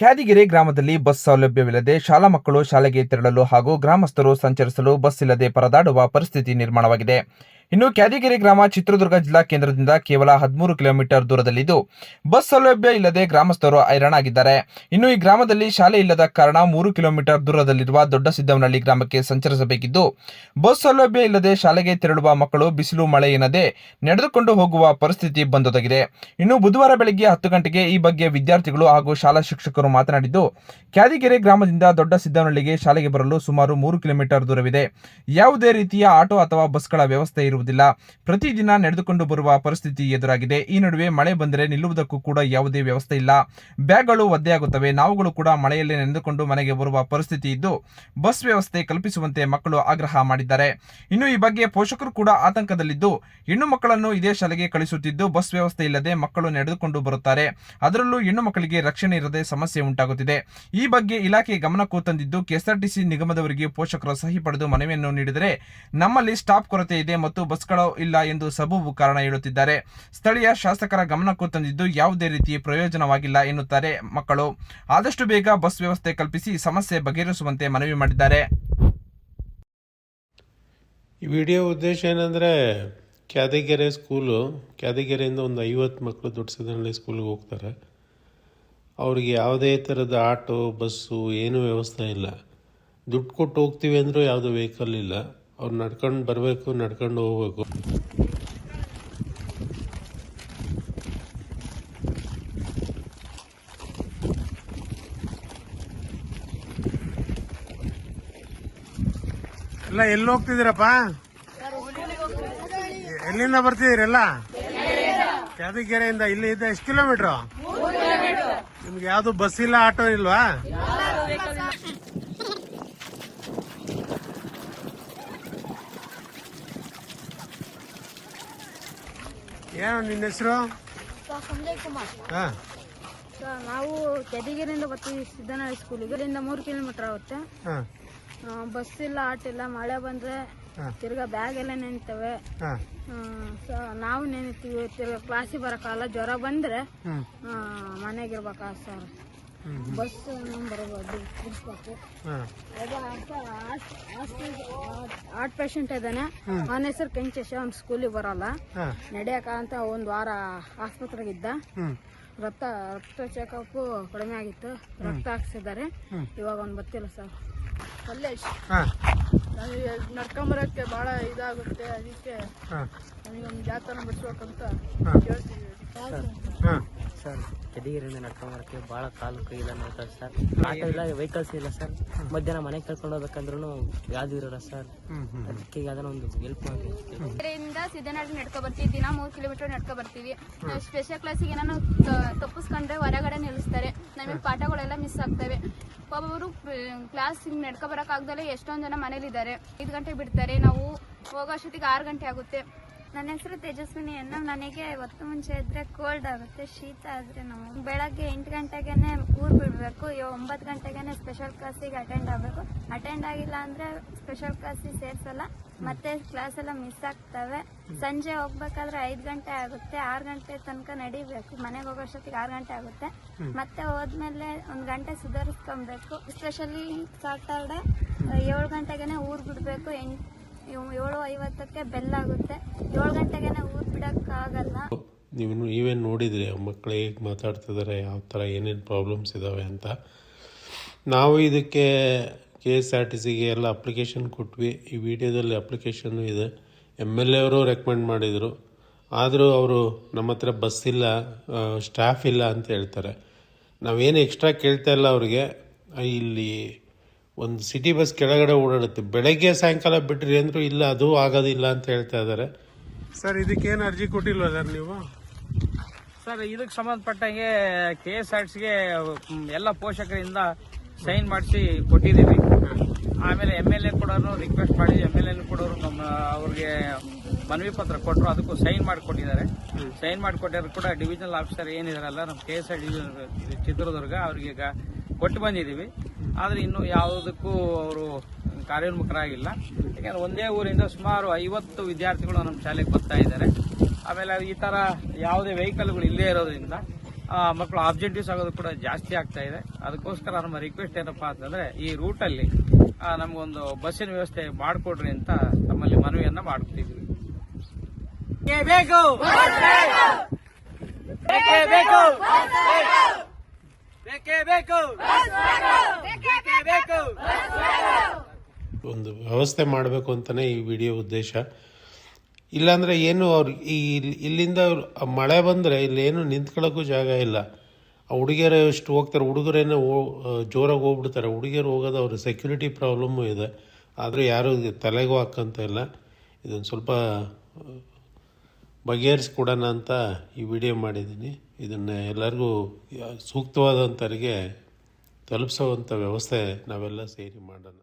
ಕ್ಯಾದಿಗೆರೆ ಗ್ರಾಮದಲ್ಲಿ ಬಸ್ ಸೌಲಭ್ಯವಿಲ್ಲದೆ ಶಾಲಾ ಮಕ್ಕಳು ಶಾಲೆಗೆ ತೆರಳಲು ಹಾಗೂ ಗ್ರಾಮಸ್ಥರು ಸಂಚರಿಸಲು ಬಸ್ ಇಲ್ಲದೆ ಪರದಾಡುವ ಪರಿಸ್ಥಿತಿ ನಿರ್ಮಾಣವಾಗಿದೆ. ಇನ್ನು ಕ್ಯಾದಿಗೆರೆ ಗ್ರಾಮ ಚಿತ್ರದುರ್ಗ ಜಿಲ್ಲಾ ಕೇಂದ್ರದಿಂದ ಕೇವಲ ಹದಿಮೂರು ಕಿಲೋಮೀಟರ್ ದೂರದಲ್ಲಿದ್ದು, ಬಸ್ ಸೌಲಭ್ಯ ಇಲ್ಲದೆ ಗ್ರಾಮಸ್ಥರು ಹೈರಾಣಾಗಿದ್ದಾರೆ. ಇನ್ನು ಈ ಗ್ರಾಮದಲ್ಲಿ ಶಾಲೆ ಇಲ್ಲದ ಕಾರಣ ಮೂರು ಕಿಲೋಮೀಟರ್ ದೂರದಲ್ಲಿರುವ ದೊಡ್ಡ ಸಿದ್ದವನಹಳ್ಳಿ ಗ್ರಾಮಕ್ಕೆ ಸಂಚರಿಸಬೇಕಿದ್ದು, ಬಸ್ ಸೌಲಭ್ಯ ಇಲ್ಲದೆ ಶಾಲೆಗೆ ತೆರಳುವ ಮಕ್ಕಳು ಬಿಸಿಲು, ಮಳೆ ಎನ್ನದೆ ನಡೆದುಕೊಂಡು ಹೋಗುವ ಪರಿಸ್ಥಿತಿ ಬಂದೊದಗಿದೆ. ಇನ್ನು ಬುಧವಾರ ಬೆಳಗ್ಗೆ ಹತ್ತು ಗಂಟೆಗೆ ಈ ಬಗ್ಗೆ ವಿದ್ಯಾರ್ಥಿಗಳು ಹಾಗೂ ಶಾಲಾ ಶಿಕ್ಷಕರು ಮಾತನಾಡಿದ್ದು ಕ್ಯಾದಿಗೆರೆ ಗ್ರಾಮದಿಂದ ದೊಡ್ಡ ಸಿದ್ದವನಹಳ್ಳಿಗೆ ಶಾಲೆಗೆ ಬರಲು ಸುಮಾರು ಮೂರು ಕಿಲೋಮೀಟರ್ ದೂರವಿದೆ. ಯಾವುದೇ ರೀತಿಯ ಆಟೋ ಅಥವಾ ಬಸ್ಗಳ ವ್ಯವಸ್ಥೆ ಇರುವುದಿಲ್ಲ. ಪ್ರತಿದಿನ ನಡೆದುಕೊಂಡು ಬರುವ ಪರಿಸ್ಥಿತಿ ಎದುರಾಗಿದೆ. ಈ ನಡುವೆ ಮಳೆ ಬಂದರೆ ನಿಲ್ಲುವುದಕ್ಕೂ ಕೂಡ ಯಾವುದೇ ವ್ಯವಸ್ಥೆ ಇಲ್ಲ. ಬ್ಯಾಗ್ಗಳು ಒದ್ದೆಯಾಗುತ್ತವೆ. ನಾವುಗಳು ಕೂಡ ಮಳೆಯಲ್ಲೇ ನೆನೆದುಕೊಂಡು ಮನೆಗೆ ಬರುವ ಪರಿಸ್ಥಿತಿ ಇದ್ದು, ಬಸ್ ವ್ಯವಸ್ಥೆ ಕಲ್ಪಿಸುವಂತೆ ಮಕ್ಕಳು ಆಗ್ರಹ ಮಾಡಿದ್ದಾರೆ. ಇನ್ನು ಈ ಬಗ್ಗೆ ಪೋಷಕರು ಕೂಡ ಆತಂಕದಲ್ಲಿದ್ದು, ಹೆಣ್ಣು ಮಕ್ಕಳನ್ನು ಇದೇ ಶಾಲೆಗೆ ಕಳಿಸುತ್ತಿದ್ದು, ಬಸ್ ವ್ಯವಸ್ಥೆ ಇಲ್ಲದೆ ಮಕ್ಕಳು ನಡೆದುಕೊಂಡು ಬರುತ್ತಾರೆ. ಅದರಲ್ಲೂ ಹೆಣ್ಣು ಮಕ್ಕಳಿಗೆ ರಕ್ಷಣೆ ಇರದೆ ಸಮಸ್ಯೆ ಉಂಟಾಗುತ್ತಿದೆ. ಈ ಬಗ್ಗೆ ಇಲಾಖೆ ಗಮನಕ್ಕೂ ತಂದಿದ್ದು ಕೆಎಸ್ಆರ್ಟಿಸಿ ನಿಗಮದವರಿಗೆ ಪೋಷಕರು ಸಹಿ ಪಡೆದು ಮನವಿಯನ್ನು ನೀಡಿದರೆ, ನಮ್ಮಲ್ಲಿ ಸ್ಟಾಪ್ ಕೊರತೆ ಇದೆ ಮತ್ತು ಬಸ್ಗಳು ಇಲ್ಲ ಎಂದು ಸಬೂಬು ಕಾರಣ ಹೇಳುತ್ತಿದ್ದಾರೆ. ಸ್ಥಳೀಯ ಶಾಸಕರ ಗಮನಕ್ಕೂ ತಂದಿದ್ದು ಯಾವುದೇ ರೀತಿ ಪ್ರಯೋಜನವಾಗಿಲ್ಲ ಎನ್ನುತ್ತಾರೆ ಮಕ್ಕಳು. ಆದಷ್ಟು ಬೇಗ ಬಸ್ ವ್ಯವಸ್ಥೆ ಕಲ್ಪಿಸಿ ಸಮಸ್ಯೆ ಬಗೆಹರಿಸುವಂತೆ ಮನವಿ ಮಾಡಿದ್ದಾರೆ. ಈ ವಿಡಿಯೋ ಉದ್ದೇಶ ಏನಂದರೆ, ಕ್ಯಾದಿಗೆರೆ ಸ್ಕೂಲು, ಕ್ಯಾದಗೆರೆಯಿಂದ ಒಂದು ಐವತ್ತು ಮಕ್ಕಳು ದೊಡ್ಡ ಸಿದ್ದನಹಳ್ಳಿ ಸ್ಕೂಲಿಗೆ ಹೋಗ್ತಾರೆ. ಅವ್ರಿಗೆ ಯಾವುದೇ ಥರದ ಆಟೋ, ಬಸ್ಸು, ಏನೂ ವ್ಯವಸ್ಥೆ ಇಲ್ಲ. ದುಡ್ಡು ಕೊಟ್ಟು ಹೋಗ್ತೀವಿ ಅಂದರೂ ಯಾವುದೂ ವೆಹಿಕಲ್ ಇಲ್ಲ. ಅವ್ರು ನಡ್ಕೊಂಡು ಬರಬೇಕು, ನಡ್ಕೊಂಡು ಹೋಗ್ಬೇಕು. ಎಲ್ಲ ಎಲ್ಲಿ ಹೋಗ್ತಿದ್ದೀರಪ್ಪ? ಎಲ್ಲಿಂದ ಬರ್ತಿದ್ದೀರೆಲ್ಲ? ಕ್ಯಾದಿಗೆರೆಯಿಂದ ಇಲ್ಲಿ ಇದ್ದ ಎಷ್ಟು ಕಿಲೋಮೀಟ್ರು? ನಿಮ್ಗೆ ಯಾವುದು ಬಸ್ ಇಲ್ಲ, ಆಟೋ ಇಲ್ವಾ? ಏನು ನಿನ್ನ ಹೆಸರು? ಸರ್ ಸಂಜಯ್ ಕುಮಾರ್. ಹಾ. ಸರ್ ನಾವು ಕೆದಿಗೆರೆಯಿಂದ ಬರ್ತೀವಿ ಸಿದ್ದನಹಳ್ಳಿ ಸ್ಕೂಲಿಗೆ ಇಲ್ಲಿಂದ ಮೂರು ಕಿಲೋಮೀಟರ್ ಆಗುತ್ತೆ. ಹಾ. ಬಸ್ ಇಲ್ಲ ಆಟೋ ಇಲ್ಲ ಮಳೆ ಬಂದ್ರೆ. ತಿರ್ಗಾ ಬ್ಯಾಗ್ ಎಲ್ಲ ನೆನಿತವೆ. ಹಾ. ಸೊ ನಾವು ನೆನಿತೀವಿ ತಿರ್ಗಾ ಕ್ಲಾಸಿಗೆ ಬರಕಾಲ ಜ್ವರ ಬಂದ್ರೆ ಮನೆಗಿರ್ಬೇಕಾ ಸರ್ ಬಸ್ ಅದು ಹಾರ್ಟ್ ಪೇಷಂಟ್ ಇದ್ದಾನೆ. ಅವನ ಹೆಸರು ಕೆಂಚೇಶ ಅವ್ನು ಸ್ಕೂಲಿಗೆ ಬರಲ್ಲ. ನಡೆಯಕ ಅಂತ ಒಂದು ವಾರ ಆಸ್ಪತ್ರೆಗೆ ಇದ್ದ. ರಕ್ತ ರಕ್ತ ಚೆಕಪ್ ಕಡಿಮೆ ಆಗಿತ್ತು. ರಕ್ತ ಹಾಕ್ಸಿದ್ದಾರೆ. ಇವಾಗ ಒಂದು ಬರ್ತಿಲ್ಲ ಸರ್ ಕಲ್ಲೇಶ್. ನನಗೆ ನಡ್ಕೊಂಬರಕ್ಕೆ ಬಹಳ ಇದಾಗುತ್ತೆ ಅದಕ್ಕೆ ನನಗೊಂದು ಜಾತನ ಬಿಡಿಸ್ಬೇಕಂತ ಹಾ. ಸರ್. ಕೆದಿಗಿರಿಂದ ನಡ್ಕೊಂಡ್ಬರಕ್ಕೆ ಭಾಳ ಕಾಲು ಕೈ ಇಲ್ಲ ನೋಡ್ತಾರೆ ಸರ್. ಆಟೋ ಇಲ್ಲ ವೆಹಿಕಲ್ಸ್ ಇಲ್ಲ ಸರ್. ಮಧ್ಯಾಹ್ನ ಮನೆಗೆ ಕರ್ಕೊಂಡು ಹೋಗ್ಬೇಕಂದ್ರೂ ಯಾವ್ದು ಇರೋಲ್ಲ ಸರ್. ಅದಕ್ಕೆ ಯಾವ್ದಾನ ಒಂದು ಹೆಲ್ಪ್ ಮಾಡಿ ಇದರಿಂದ ನಡ್ಕೊ ಬರ್ತೀವಿ. ದಿನ ಮೂರು ಕಿಲೋಮೀಟರ್ ನಡ್ಕೊ ಬರ್ತೀವಿ. ಸ್ಪೆಷಲ್ ಕ್ಲಾಸಿಗೆ ಏನಾದ್ರು ತಪ್ಪಿಸ್ಕೊಂಡ್ರೆ ಹೊರಗಡೆ ನಿಲ್ಲಿಸ್ತಾರೆ. ನಮಗೆ ಪಾಠಗಳೆಲ್ಲ ಮಿಸ್ ಆಗ್ತವೆ. ಒಬ್ಬೊಬ್ಬರು ಕ್ಲಾಸ್ ನಡ್ಕೊ ಬರೋಕ್ಕಾಗ್ದಲೇ ಎಷ್ಟೊಂದು ಜನ ಮನೇಲಿದ್ದಾರೆ. ಐದು ಗಂಟೆಗೆ ಬಿಡ್ತಾರೆ. ನಾವು ಹೋಗೋ ಅಷ್ಟೊತ್ತಿಗೆ ಆರು ಗಂಟೆ ಆಗುತ್ತೆ. ನನ್ನ ಹೆಸರು ತೇಜಸ್ವಿನಿ ಅನ್ನ ನನಗೆ ಹೊತ್ತು ಮುಂಚೆ ಇದ್ರೆ ಕೋಲ್ಡ್ ಆಗುತ್ತೆ ಶೀತ ಆದ್ರೆ ನಾವು ಬೆಳಗ್ಗೆ ಎಂಟು ಗಂಟೆಗೆನೆ ಊರ್ ಬಿಡ್ಬೇಕು ಒಂಬತ್ ಒಂಬತ್ತು ಗಂಟೆಗೆನೆ ಸ್ಪೆಷಲ್ ಕ್ಲಾಸಿಗೆ ಅಟೆಂಡ್ ಆಗಬೇಕು. ಅಟೆಂಡ್ ಆಗಿಲ್ಲ ಅಂದ್ರೆ ಸ್ಪೆಷಲ್ ಕ್ಲಾಸಿಗೆ ಸೇರ್ಸಲ್ಲ. ಮತ್ತೆ ಕ್ಲಾಸ್ ಎಲ್ಲ ಮಿಸ್ ಆಗ್ತವೆ. ಸಂಜೆ ಹೋಗ್ಬೇಕಾದ್ರೆ ಐದು ಗಂಟೆ ಆಗುತ್ತೆ ಆರು ಗಂಟೆ ತನಕ ನಡಿಬೇಕು. ಮನೆಗೆ ಹೋಗೋಷ್ಟೊತ್ತಿಗೆ ಆರು ಗಂಟೆ ಆಗುತ್ತೆ. ಮತ್ತೆ ಹೋದ್ಮೇಲೆ ಒಂದು ಗಂಟೆ ಸುಧಾರಿಸ್ಕೊಬೇಕು. ಸ್ಪೆಷಲಿ ಸಾಟರ್ಡೆ ಏಳು ಗಂಟೆಗೆನೆ ಊರ್ ಬಿಡ್ಬೇಕು ಎಂಟು ಏಳು ಐವತ್ತಕ್ಕೆ ಬೆಲ್ ಆಗುತ್ತೆ. ಏಳು ಗಂಟೆಗೆ ಊರ್ ಬಿಡಕ್ಕಾಗಲ್ಲ ನೀವು ನೀವೇ ನೋಡಿದ್ರಿ ಮಕ್ಕಳು ಹೇಗೆ ಮಾತಾಡ್ತಿದ್ದಾರೆ ಯಾವ ಥರ ಏನೇನು ಪ್ರಾಬ್ಲಮ್ಸ್ ಇದ್ದಾವೆ ಅಂತ? ನಾವು ಇದಕ್ಕೆ ಕೆ ಎಸ್ ಆರ್ ಟಿ ಸಿಗೆ ಎಲ್ಲ ಅಪ್ಲಿಕೇಶನ್ ಕೊಟ್ವಿ. ಈ ವಿಡಿಯೋದಲ್ಲಿ ಅಪ್ಲಿಕೇಶನ್ನು ಇದೆ. ಎಂ ಎಲ್ ಎ ಅವರು ರೆಕಮೆಂಡ್ ಮಾಡಿದರು. ಆದರೂ ಅವರು ನಮ್ಮ ಹತ್ರ ಬಸ್ ಇಲ್ಲ ಸ್ಟಾಫ್ ಇಲ್ಲ ಅಂತ ಹೇಳ್ತಾರೆ. ನಾವೇನು ಎಕ್ಸ್ಟ್ರಾ ಕೇಳ್ತಾ ಇಲ್ಲ ಅವ್ರಿಗೆ. ಇಲ್ಲಿ ಒಂದು ಸಿಟಿ ಬಸ್ ಕೆಳಗಡೆ ಓಡಾಡುತ್ತೆ. ಬೆಳಗ್ಗೆ ಸಾಯಂಕಾಲ ಬಿಟ್ರಿ ಅಂದರೂ ಇಲ್ಲ ಅದು ಆಗೋದಿಲ್ಲ ಅಂತ ಹೇಳ್ತಾ ಇದ್ದಾರೆ. ಸರ್ ಇದಕ್ಕೇನು ಅರ್ಜಿ ಕೊಟ್ಟಿಲ್ವಾ ಸರ್ ನೀವು? ಸರ್ ಇದಕ್ಕೆ ಸಂಬಂಧಪಟ್ಟಂಗೆ ಕೆ ಎಸ್ ಆರ್ ಟಿಗೆ ಎಲ್ಲ ಪೋಷಕರಿಂದ ಸೈನ್ ಮಾಡಿಸಿ ಕೊಟ್ಟಿದ್ದೀವಿ. ಆಮೇಲೆ ಎಂ ಎಲ್ ಎ ಕೂಡ ರಿಕ್ವೆಸ್ಟ್ ಮಾಡಿ ಎಂ ಎಲ್ ಎ ಕೂಡ ನಮ್ಮ ಅವ್ರಿಗೆ ಮನವಿ ಪತ್ರ ಕೊಟ್ಟರು ಅದಕ್ಕೂ ಸೈನ್ ಮಾಡಿಕೊಟ್ಟಿದ್ದಾರೆ ಸೈನ್ ಮಾಡಿಕೊಟ್ಟಿದ್ರು ಕೂಡ ಡಿವಿಷನಲ್ ಆಫೀಸರ್ ಏನಿದಾರಲ್ಲ ನಮ್ಮ ಕೆ ಎಸ್ ಆರ್ ಚಿತ್ರದುರ್ಗ ಅವ್ರಿಗೆ ಈಗ ಕೊಟ್ಟು ಬಂದಿದ್ದೀವಿ. ಆದರೆ ಇನ್ನೂ ಯಾವುದಕ್ಕೂ ಅವರು ಕಾರ್ಯೋನ್ಮುಖರಾಗಿಲ್ಲ. ಯಾಕೆಂದರೆ ಒಂದೇ ಊರಿಂದ ಸುಮಾರು ಐವತ್ತು ವಿದ್ಯಾರ್ಥಿಗಳು ನಮ್ಮ ಶಾಲೆಗೆ ಬರ್ತಾ ಇದ್ದಾರೆ. ಆಮೇಲೆ ಈ ಥರ ಯಾವುದೇ ವೆಹಿಕಲ್ಗಳು ಇಲ್ಲೇ ಇರೋದ್ರಿಂದ ಮಕ್ಕಳು ಆಬ್ಜೆಕ್ಟಿವ್ಸ್ ಆಗೋದು ಕೂಡ ಜಾಸ್ತಿ ಆಗ್ತಾ ಇದೆ. ಅದಕ್ಕೋಸ್ಕರ ನಮ್ಮ ರಿಕ್ವೆಸ್ಟ್ ಏನಪ್ಪಾ ಅಂತಂದರೆ ಈ ರೂಟಲ್ಲಿ ನಮಗೊಂದು ಬಸ್ಸಿನ ವ್ಯವಸ್ಥೆ ಮಾಡಿಕೊಡ್ರಿ ಅಂತ ತಮ್ಮಲ್ಲಿ ಮನವಿಯನ್ನು ಮಾಡ್ತಿದ್ವಿ ಬೇಕು. ಬೇಕೇ. ಒಂದು ವ್ಯವಸ್ಥೆ ಮಾಡಬೇಕು ಅಂತಲೇ ಈ ವಿಡಿಯೋ ಉದ್ದೇಶ. ಇಲ್ಲಾಂದರೆ ಏನು ಅವ್ರು ಈ ಇಲ್ಲಿ- ಇಲ್ಲಿಂದ ಮಳೆ ಬಂದರೆ ಇಲ್ಲೇನು ನಿಂತ್ಕೊಳ್ಳೋಕ್ಕೂ ಜಾಗ ಇಲ್ಲ. ಆ ಹುಡುಗಿಯರು ಎಷ್ಟು ಹೋಗ್ತಾರೆ, ಹುಡುಗರೇನೋ ಜೋರಾಗಿ ಹೋಗ್ಬಿಡ್ತಾರೆ. ಹುಡುಗಿಯರು ಹೋಗೋದು ಅವ್ರ ಸೆಕ್ಯೂರಿಟಿ ಪ್ರಾಬ್ಲಮ್ಮು ಇದೆ. ಆದರೆ ಯಾರೂ ತಲೆಗೂ ಹಾಕಂತ ಇಲ್ಲ. ಇದೊಂದು ಸ್ವಲ್ಪ ಬಗೆಹರಿಸ್ಕೊಡೋಣ ಅಂತ ಈ ವಿಡಿಯೋ ಮಾಡಿದ್ದೀನಿ. ಇದನ್ನು ಎಲ್ಲರಿಗೂ ಸೂಕ್ತವಾದಂಥವರಿಗೆ ತಲುಪಿಸೋವಂಥ ವ್ಯವಸ್ಥೆ ನಾವೆಲ್ಲ ಸೇರಿ ಮಾಡೋಣ.